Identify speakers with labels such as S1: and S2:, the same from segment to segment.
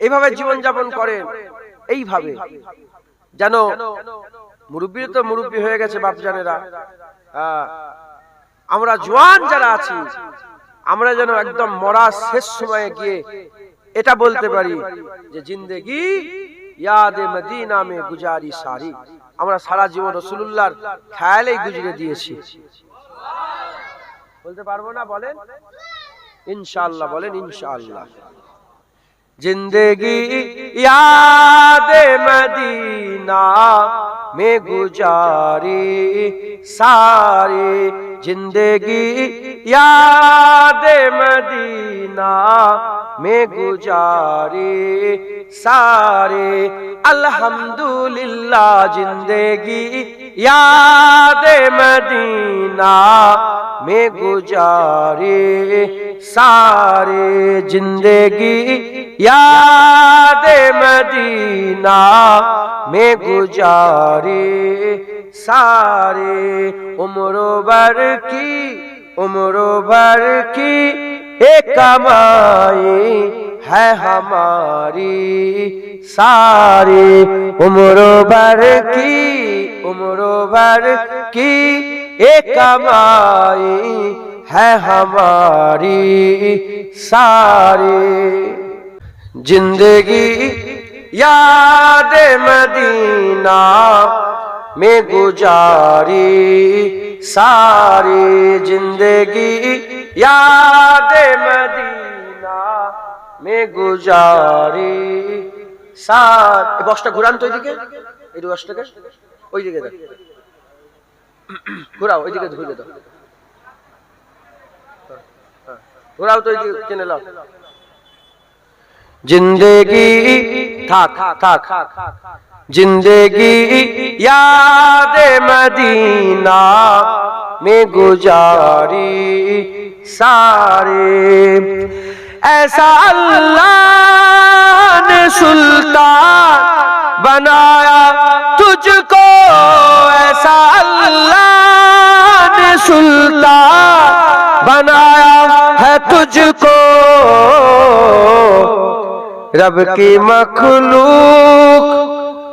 S1: এইভাবে জীবন যাপন করেন। এইভাবে। যেন মুরব্বী তো মুরব্বী হয়ে গেছে বাপজানেরা। আমরা জোয়ান যারা আছি আমরা যেন একদম মরা শেষ সময়ে গিয়ে এটা বলতে পারি যে জিন্দেগি গুজারি সারি। আমরা সারা জীবন খেয়ালেই গুজরে দিয়েছি। বলতে পারব না বলেন? ইনশাআল্লাহ বলেন ইনশাআল্লাহ। জিন্দেগি মদিনা মে গুজারি সারি। زندگی یاد مدینہ میں گزاری سارے الحمدللہ زندگی یاد مدینہ میں گزاری سارے زندگی یاد مدینہ میں گزاری۔ ساری عمر بھر کی، عمر بھر کی ایک کمائی ہے ہماری۔ ساری عمر بھر کی، عمر بھر کی ایک کمائی ہے ہماری۔ ساری زندگی یاد مدینہ میں گزاری ساری زندگی یاد مدینہ میں گزاری ساری بخشتا گھران تو دیکھے এই দশটাকে ওই দিকে দাও ঘোরাও ওই দিকে ঘুরে দাও ঘোরাও তো ওই দিকে কিনে লাও জিন্দেগি থাক থাক থাক زندگی یاد مدینہ میں گزاری سارے۔ ایسا اللہ نے سلطان بنایا تجھ کو۔ ایسا اللہ نے سلطان بنایا ہے تجھ کو۔ رب کی مخلوق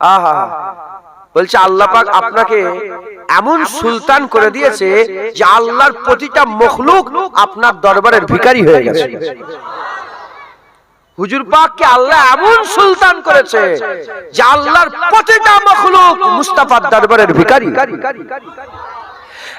S1: আহা। বলছে আল্লাহ পাক আপনাকে এমন সুলতান করে দিয়েছে যে আল্লাহর প্রতিটা মখলুক আপনার দরবারের ভিকারি হয়ে গেছে। হুজুর পাককে আল্লাহ এমন সুলতান করেছে যে আল্লাহর প্রতিটা মখলুক মুস্তাফার দরবারের ভিকারি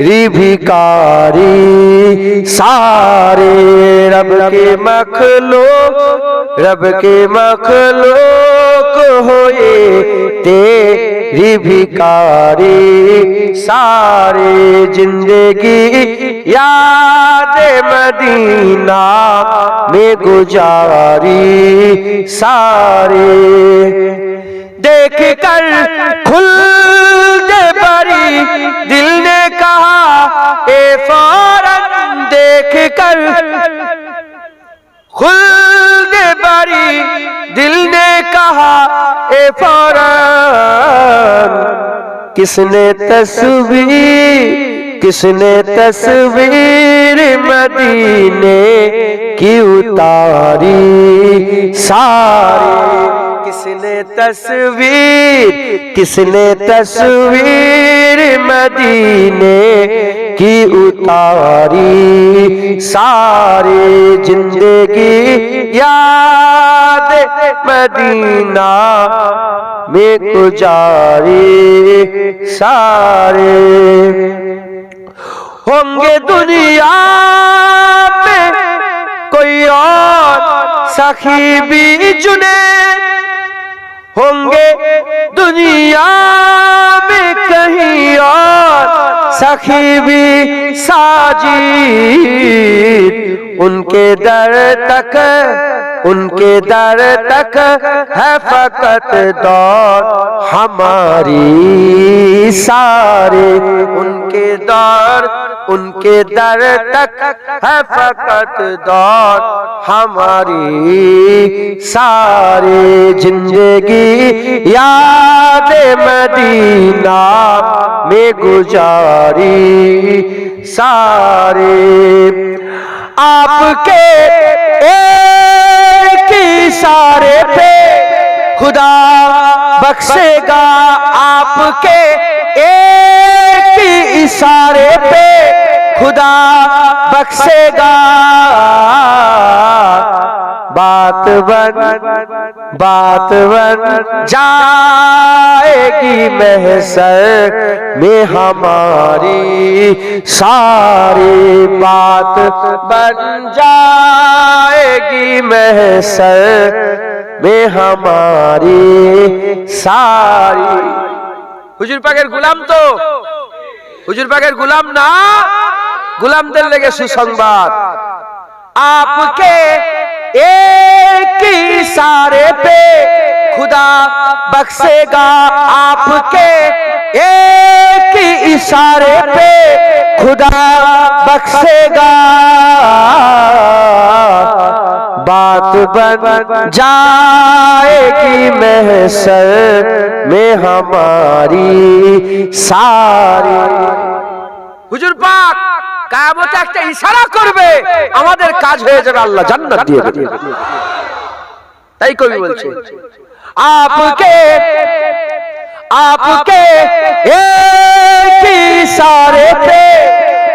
S1: بھکاری سارے رب کے مخلوق، رب کے مخلوق ہوئے تیری بھیکاری، سارے زندگی یاد مدینہ میں گزاری، سارے دیکھ کر کھل دے بری دل نے کہا، اے فوراً دیکھ کر کھل دے بری دل نے کہا، اے فوراً کس نے تصویر، کس نے تصویر مدینے کی اتاری؟ ساری کس نے تصویر، کس نے تصویر مدینے کی اتاری؟ ساری زندگی یاد مدینہ میں گزاری۔ سارے ہوں گے دنیا میں کوئی اور سخی بھی چنے۔ ہوں گے دنیا میں کہیں اور سخی بھی ساجی ان کے در تک، ان کے در تک ہے فقط دور۔ ہماری سارے ان کے دور ان کے در تک ہے فقط دور۔ ہماری سارے زندگی یاد مدینہ میں گزاری۔ سارے آپ کے ایک ہی سارے پہ خدا بخشے گا۔ آپ کے ایک ہی اشارے پہ خدا بخشے گا۔ بات بن بات بن جائے گی محسر میں ہماری ساری بات بن جائے گی محسر میں ہماری ساری۔ حجر پاکر غلام تو حجر پاکر غلام نہ গোলামদের লেগে সুসংবাদ আপকে ایک ہی سارے پہ خدا بخشے گا آپ کے ایک ہی اشارے پہ خدا بخشے گا بات بن جائے گی محسر میں ہماری ساری হুজুর পাক কায়ামতে একটা ইশারা করবে আমাদের কাজ হয়ে যাবে আল্লাহ জান্নাত দিয়ে দেবে। তাই কবি বলছে আপকে আপকে সারে পে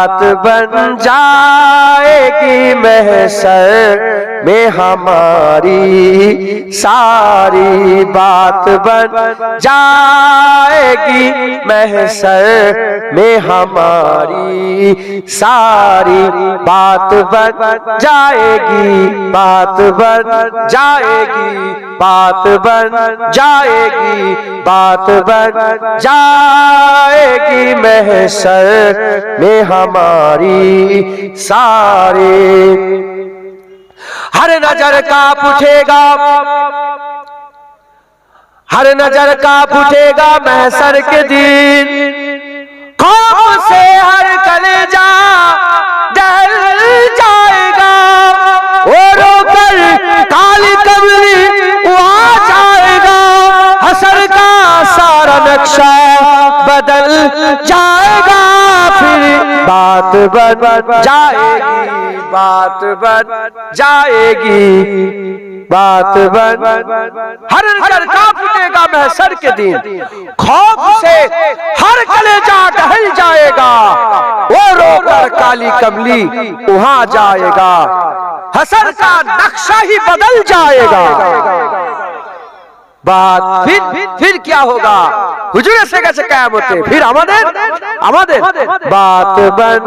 S1: بات بن جائے گی محسر میں ہماری ساری بات بن جائے گی محسر میں ہماری ساری بات بن جائے گی بات بن جائے گی بات بن جائے گی بات بن جائے گی محسر میں ہماری سارے۔ ہر نظر کا پوچھے گا۔ ہر نظر کا پوچھے گا محسر کے دن۔ خوف سے ہر کلے جا ڈر جائے گا۔ وہ رو کر کالی کملی وہاں جائے گا۔ حسر کا سارا نقشہ بدل جائے گا۔ پھر بات بن جائے گی بات بن جائے گی بات بن ہر کر کا پھٹے گا محشر کے دن خوف سے ہر کلے جا ڈہل جائے گا وہ رو کر کالی کملی وہاں جائے گا حسر کا نقشہ ہی بدل جائے گا বাদ। ফির ফির কিয়া হোগা? হুজুর এসে গেছে কিয়ামতে। ফির আমাদের? আমাদের? বাত বন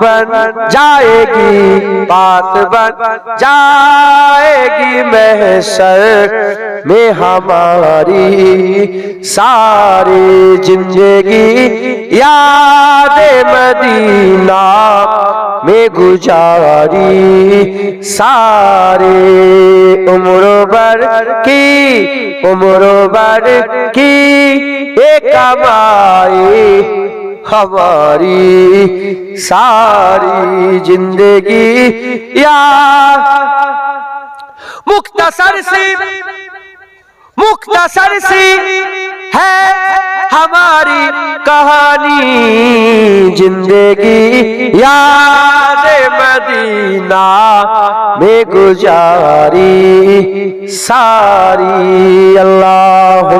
S1: بن جائے گی، بات بن جائے گی محشر میں ہماری ساری زندگی۔ یاد مدینہ میں گزاری سارے عمر بر کی، عمر بر کی، ایک کمائی خواری ساری زندگی یا مختصر سی مختصر سی ہے ہماری کہانی۔ زندگی یاد مدینہ میں گزاری۔ ساری اللہ